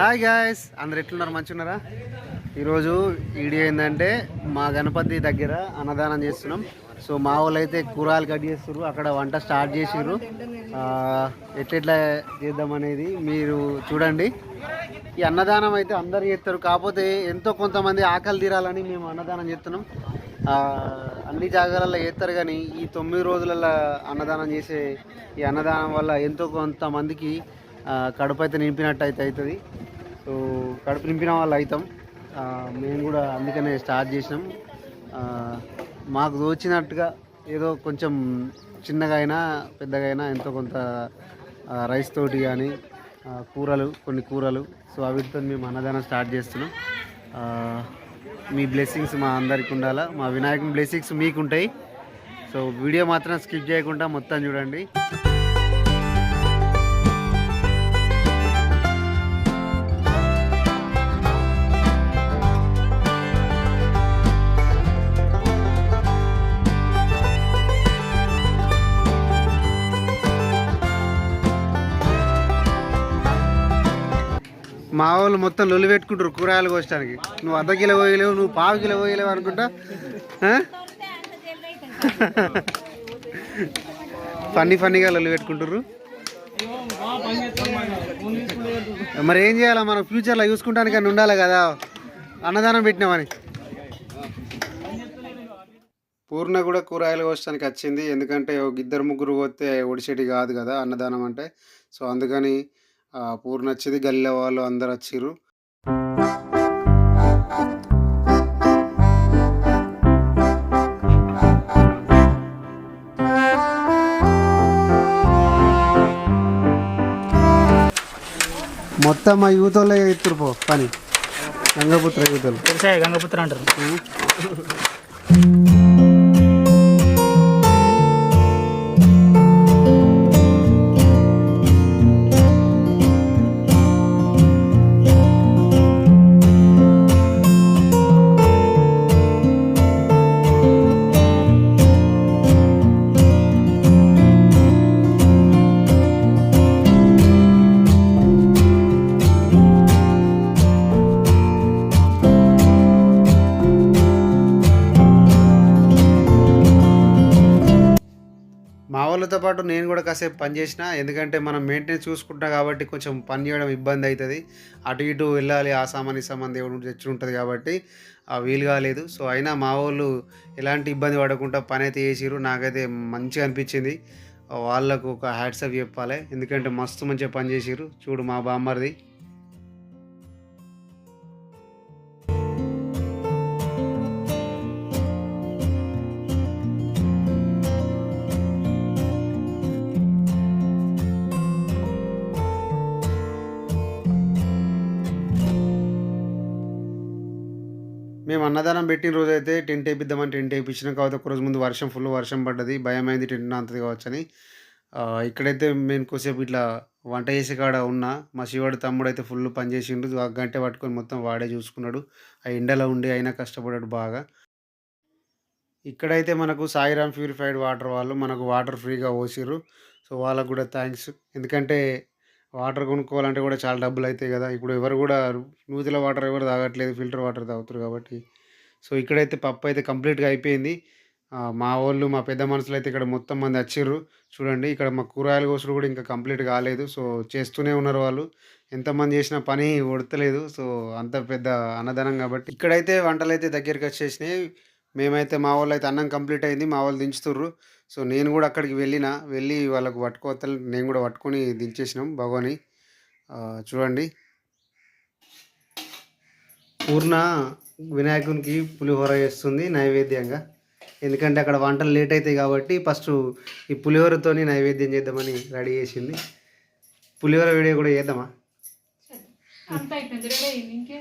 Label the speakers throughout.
Speaker 1: Hi guys అందరు ఎట్లున్నారు? మంచిగున్నారా? ఈరోజు వీడియో ఏంటంటే మా గణపతి దగ్గర అన్నదానం చేస్తున్నాం. సో మా వాళ్ళు అయితే కూరలు కట్ చేస్తారు అక్కడ వంట స్టార్ట్ చేసిర్రు. ఎట్లెట్లా చేద్దాం అనేది మీరు చూడండి. ఈ అన్నదానం అయితే అందరు చేస్తారు. కాకపోతే ఎంతో కొంతమంది ఆకలి తీరాలని మేము అన్నదానం చేస్తున్నాం. అన్ని జాగాలలో చేస్తారు కానీ ఈ తొమ్మిది రోజులలో అన్నదానం చేసే ఈ అన్నదానం వల్ల ఎంతో కొంతమందికి కడుపు అయితే నింపినట్టు అయితే అవుతుంది. సో కడుపు నింపిన వాళ్ళు అవుతాం. మేము కూడా అందుకనే స్టార్ట్ చేసినాం. మాకు తోచినట్టుగా ఏదో కొంచెం చిన్నగా అయినా పెద్దగా అయినా ఎంతో కొంత రైస్ తోటి కానీ కూరలు కొన్ని కూరలు. సో అవిటితో మేము అన్నదానం స్టార్ట్ చేస్తున్నాం. మీ బ్లెస్సింగ్స్ మా అందరికి ఉండాలా? మా వినాయకుని బ్లెస్సింగ్స్ మీకు ఉంటాయి సో వీడియో మాత్రం స్కిప్ చేయకుండా మొత్తం చూడండి. మా వాళ్ళు మొత్తం లొల్లి పెట్టుకుంటారు కూరగాయలు కోసడానికి నువ్వు అర్ధ కిలో పోయలేవు నువ్వు పావు కిలో పోయలేవు అనుకుంటా? ఫన్నీ ఫన్నీగా లొల్లి పెట్టుకుంటారు మరి ఏం చేయాలా? మనం ఫ్యూచర్లో చూసుకుంటానికి అని ఉండాలి కదా. అన్నదానం పెట్టినామని పూర్ణ కూడా కూరగాయలు కోసడానికి వచ్చింది. ఎందుకంటే ఒక ఇద్దరు ముగ్గురు పోతే ఒడిచేటి కాదు కదా అన్నదానం అంటే. సో అందుకని పూర్ణ వచ్చింది గల్లె వాళ్ళు అందరు వచ్చిర్రు. మొత్తం మా యూత్ వాళ్ళే ఎత్తురు పో పని. గంగపుత్ర యూత్ వాళ్ళు
Speaker 2: వ్యవసాయ గంగపుత్ర అంటారు.
Speaker 1: వాళ్ళతో పాటు నేను కూడా కాసేపు పని చేసిన ఎందుకంటే మనం మెయింటెనెన్స్ చూసుకుంటున్నా కాబట్టి కొంచెం పని చేయడం ఇబ్బంది అవుతుంది అటు ఇటు వెళ్ళాలి ఆ సామాన్ ఈ సామాన్ దేవుడు తెచ్చి ఉంటుంది కాబట్టి ఆ వీలు కాలేదు. సో అయినా మా వాళ్ళు ఎలాంటి ఇబ్బంది పడకుండా పని అయితే చేసిరు నాకైతే మంచిగా అనిపించింది. వాళ్ళకు ఒక హ్యాట్సప్ చెప్పాలి. ఎందుకంటే మస్తు మంచిగా పని చేసిరు చూడు మా బామ్మర్ది. మేము అన్నదానం పెట్టిన రోజు అయితే టెంట్ వేయిద్దామని టెంట్ వేయించినాం కాబట్టి ఒక రోజు ముందు వర్షం ఫుల్ వర్షం పడ్డది. భయం అయింది టెంట్ అంతది కావచ్చని. ఇక్కడైతే మేము కొద్దిసేపు ఇట్లా వంట చేసే కాడ ఉన్నా మా శివాడు తమ్ముడు అయితే ఫుల్ పని చేసిండు. గంట పట్టుకొని మొత్తం వాడే చూసుకున్నాడు. ఆ ఎండలో ఉండి అయినా కష్టపడాడు బాగా. ఇక్కడైతే మనకు సాయిరామ్ ప్యూరిఫైడ్ వాటర్ వాళ్ళు మనకు వాటర్ ఫ్రీగా పోసిర్రు. సో వాళ్ళకు కూడా థ్యాంక్స్ ఎందుకంటే వాటర్ కొనుక్కోవాలంటే కూడా చాలా డబ్బులు అవుతాయి కదా. ఇప్పుడు ఎవరు కూడా నూతిల వాటర్ ఎవరు తాగట్లేదు ఫిల్టర్ వాటర్ తాగుతారు కాబట్టి. సో ఇక్కడైతే పప్పు అయితే కంప్లీట్గా అయిపోయింది. మా వాళ్ళు మా పెద్ద మనుషులు అయితే ఇక్కడ మొత్తం మంది వచ్చిర్రు. చూడండి ఇక్కడ మా కూరగాయల కోసులు కూడా ఇంకా కంప్లీట్ కాలేదు. సో చేస్తూనే ఉన్నారు వాళ్ళు. ఎంతమంది చేసిన పని ఒడతలేదు సో అంత పెద్ద అన్నదానం కాబట్టి. ఇక్కడైతే వంటలు అయితే దగ్గరికి వచ్చేసినాయి. మేమైతే మా వాళ్ళు అయితే అన్నం కంప్లీట్ అయింది మా వాళ్ళు దించుతుర్రు. సో నేను కూడా అక్కడికి వెళ్ళిన వెళ్ళి వాళ్ళకు పట్టుకోవతలు నేను కూడా పట్టుకొని దించేసినాం భగవాని. చూడండి. పూర్ణ వినాయకునికి పులిహోర చేస్తుంది నైవేద్యంగా. ఎందుకంటే అక్కడ వంటలు లేట్ అవుతాయి కాబట్టి ఫస్ట్ ఈ పులిహోరతోని నైవేద్యం చేద్దామని రెడీ చేసింది. పులిహోర వీడియో కూడా చేద్దామా?
Speaker 3: రెడీ ఇంకే?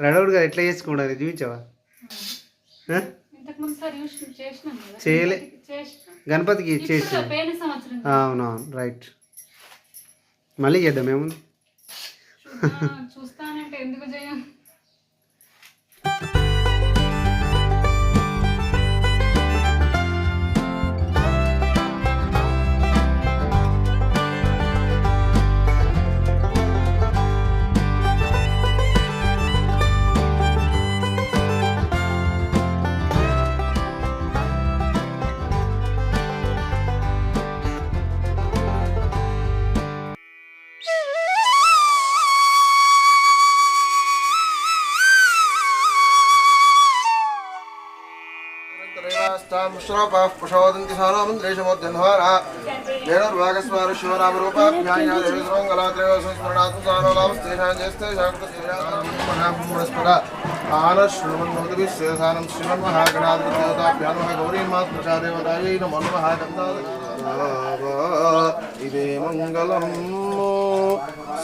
Speaker 1: రెడౌడ్గా ఎట్లా చేసుకుంటుంది చూపించావా? చేయలే. గణపతికి చేసి అవునవును రైట్. మళ్ళీ చేద్దాం ఏముంది?
Speaker 3: చూస్తానంటే ఎందుకు చేయం?
Speaker 2: తాం శ్రోపః పుషోదంతి సానామంత్రేషమోద్యన్వారా వేణుర్వాగస్వార శివనామరూపాభ్యాయా దేవిద్రోంగలాత్రేవ సంస్మరణాత్మ సానోలామస్తేషాం చేస్తే శాంతస్పద ఆనశ్రుమన్నోదిభిస్సేసానం శ్రీమన్మహాగణాధిపతిదేవతాభ్యాం నమః గౌరీమాత్ ప్రసాదేవతాయై నమో నమః ఇదే మంగళం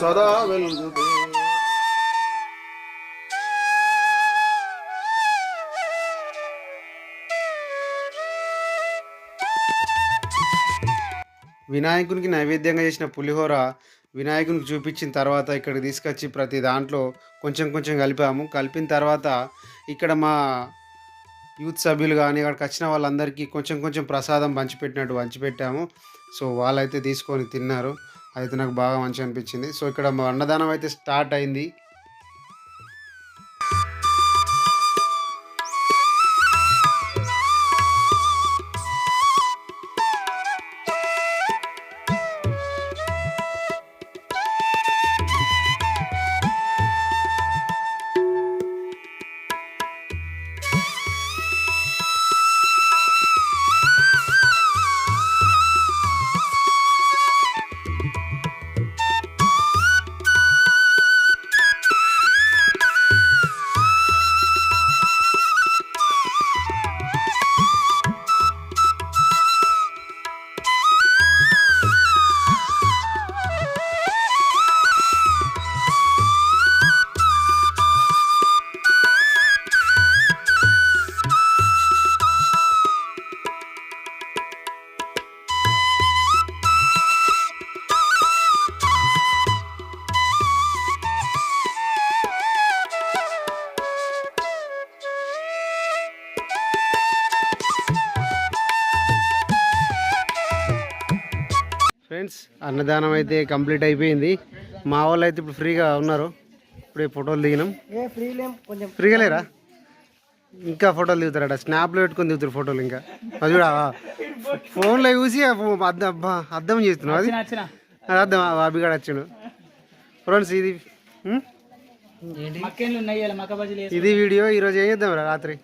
Speaker 2: సదా వెల్గుతే
Speaker 1: వినాయకునికి నైవేద్యంగా చేసిన పులిహోర వినాయకునికి చూపించిన తర్వాత ఇక్కడికి తీసుకొచ్చి ప్రతి దాంట్లో కొంచెం కొంచెం కలిపాము. కలిపిన తర్వాత ఇక్కడ మా యూత్ సభ్యులు కానీ అక్కడికి వచ్చిన వాళ్ళందరికీ కొంచెం కొంచెం ప్రసాదం పంచిపెట్టినట్టు పంచిపెట్టాము. సో వాళ్ళైతే తీసుకొని తిన్నారు. అయితే నాకు బాగా మంచిగా అనిపించింది. సో ఇక్కడ మా అన్నదానం అయితే స్టార్ట్ అయింది. ఫ్రెండ్స్ అన్నదానం అయితే కంప్లీట్ అయిపోయింది. మా వాళ్ళు అయితే ఇప్పుడు ఫ్రీగా ఉన్నారు. ఇప్పుడే ఫోటోలు దిగినాం. ఫ్రీగా లేరా? ఇంకా ఫోటోలు దిగుతారట. స్నాప్లో పెట్టుకొని దిగుతారు ఫోటోలు ఇంకా. అది కూడా ఫోన్లో చూసి అబ్బా, అద్దం చేస్తున్నావు అది? అది అద్దం ఆ అభిగాడు వచ్చాడు ఫ్రెండ్స్ ఇది ఇది వీడియో ఈరోజు ఏం చేద్దాం రా రాత్రి?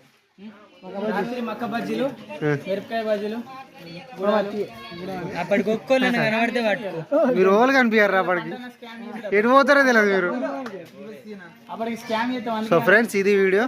Speaker 4: రాత్రి మక్క బజ్జీలు
Speaker 1: ఆ.
Speaker 4: మిరపకాయ బజ్జీలు అప్పటికి ఒక్కోళ్ళు కనబడితే పట్టుకో.
Speaker 1: మీరు ఓళ్ళు కనిపించారు అప్పటికి. ఎటు పోతారో తెలియదు మీరు.
Speaker 4: అప్పటికి స్కామ్ చేస్తాం
Speaker 1: సో ఫ్రెండ్స్ ఇది వీడియో.